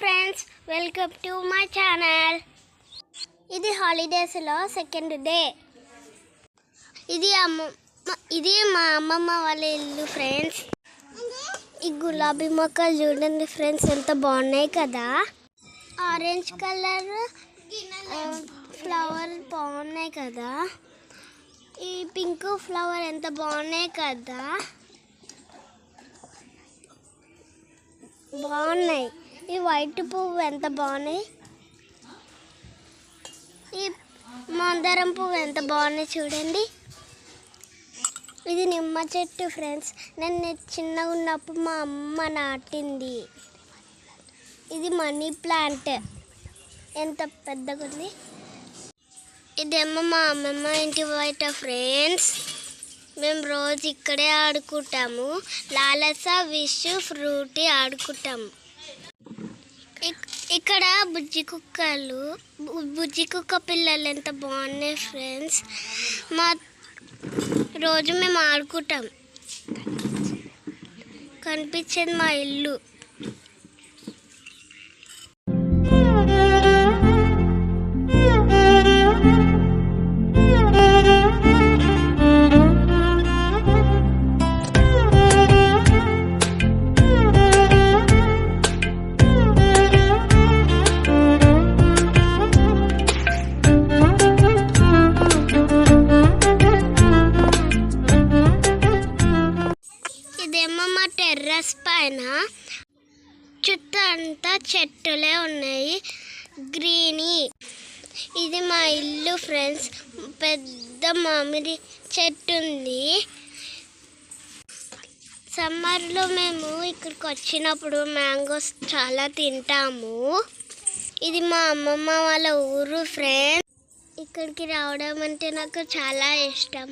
Friends welcome to my channel ఇది హాలిడేస్లో second day ఇది అమ్మ ఇది మా అమ్మమ్మ వాళ్ళ ఇల్లు ఫ్రెండ్స్ ఈ గులాబీ మొక్కలు చూడండి ఫ్రెండ్స్ ఎంత బాగున్నాయి కదా. ఆరెంజ్ కలర్ ఫ్లవర్ బాగున్నాయి కదా. ఈ పింక్ ఫ్లవర్ ఎంత బాగున్నాయి కదా. బాగున్నాయి. ఈ వైట్ పువ్వు ఎంత బాగున్నాయి? ఈ మందారం పువ్వు ఎంత బాగున్నాయి చూడండి. ఇది నిమ్మ చెట్టు ఫ్రెండ్స్. నేను చిన్నగా ఉన్నప్పుడు మా అమ్మ నాటింది. ఇది మనీ ప్లాంట్. ఎంత పెద్దగా ఉంది. ఇదేమో మా అమ్మమ్మ ఇంటి బయట ఫ్రెండ్స్. మేము రోజు ఇక్కడే ఆడుకుంటాము. లాలస విష్ ఫ్రూటీ ఆడుకుంటాము. ఇక్కడ బుజ్జి కుక్కలు బుజ్జి కుక్క పిల్లలు ఎంత బాగున్నాయి ఫ్రెండ్స్. మా రోజు మేము ఆడుకుంటాం. కనిపించేది మా ఇల్లు. టెర్రస్ పైన చుట్టూ అంతా చెట్టులే ఉన్నాయి. గ్రీనీ. ఇది మా ఇల్లు ఫ్రెండ్స్. పెద్ద మామిడి చెట్టు ఉంది. సమ్మర్లో మేము ఇక్కడికి వచ్చినప్పుడు మ్యాంగోస్ చాలా తింటాము. ఇది మా అమ్మమ్మ వాళ్ళ ఊరు ఫ్రెండ్స్. ఇక్కడికి రావడం అంటే నాకు చాలా ఇష్టం.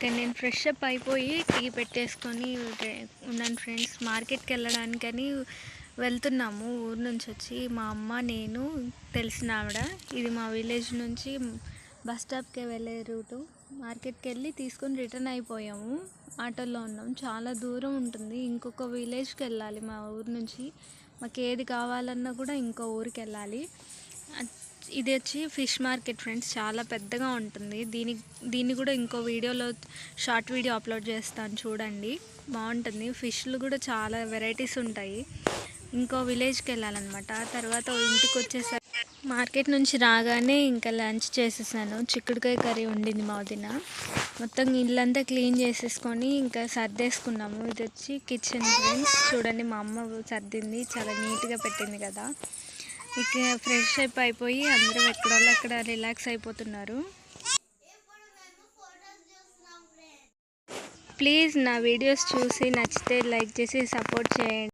ఓకే నేను ఫ్రెష్ అప్ అయిపోయి టీ పెట్టేసుకొని ఉన్నాను ఫ్రెండ్స్ మార్కెట్కి వెళ్ళడానికని వెళ్తున్నాము. ఊరు నుంచి వచ్చి మా అమ్మ నేను తెలిసిన ఆవిడ. ఇది మా విలేజ్ నుంచి బస్ స్టాప్కి వెళ్ళే రూటు మార్కెట్కి వెళ్ళి తీసుకొని రిటర్న్ అయిపోయాము. ఆటోలో ఉన్నాం. చాలా దూరం ఉంటుంది. ఇంకొక విలేజ్కి వెళ్ళాలి మా ఊరు నుంచి. మాకు ఏది కావాలన్నా కూడా ఇంకో ఊరికి వెళ్ళాలి. ఇది వచ్చి ఫిష్ మార్కెట్ ఫ్రెండ్స్ చాలా పెద్దగా ఉంటుంది. దీని దీన్ని కూడా ఇంకో వీడియోలో షార్ట్ వీడియో అప్లోడ్ చేస్తాను చూడండి. బాగుంటుంది. ఫిష్లు కూడా చాలా వెరైటీస్ ఉంటాయి. ఇంకో విలేజ్కి వెళ్ళాలన్నమాట. తర్వాత ఇంటికి వచ్చేసరికి మార్కెట్ నుంచి రాగానే ఇంకా లంచ్ చేసేసాను. చిక్కుడుకాయ కర్రీ ఉండింది మా వదిన. మొత్తం ఇల్లంతా క్లీన్ చేసేసుకొని ఇంకా సర్దేసుకున్నాము. ఇది వచ్చి కిచెన్ ఫ్రెండ్స్. చూడండి మా అమ్మ సర్దింది. చాలా నీట్గా పెట్టింది కదా. ఇక ఫ్రెష్ అప్ అయిపోయి అందరూ ఎక్కడ అక్కడ రిలాక్స్ అయిపోతున్నారు. ప్లీజ్ నా వీడియోస్ చూసి నచ్చితే లైక్ చేసి సపోర్ట్ చేయండి.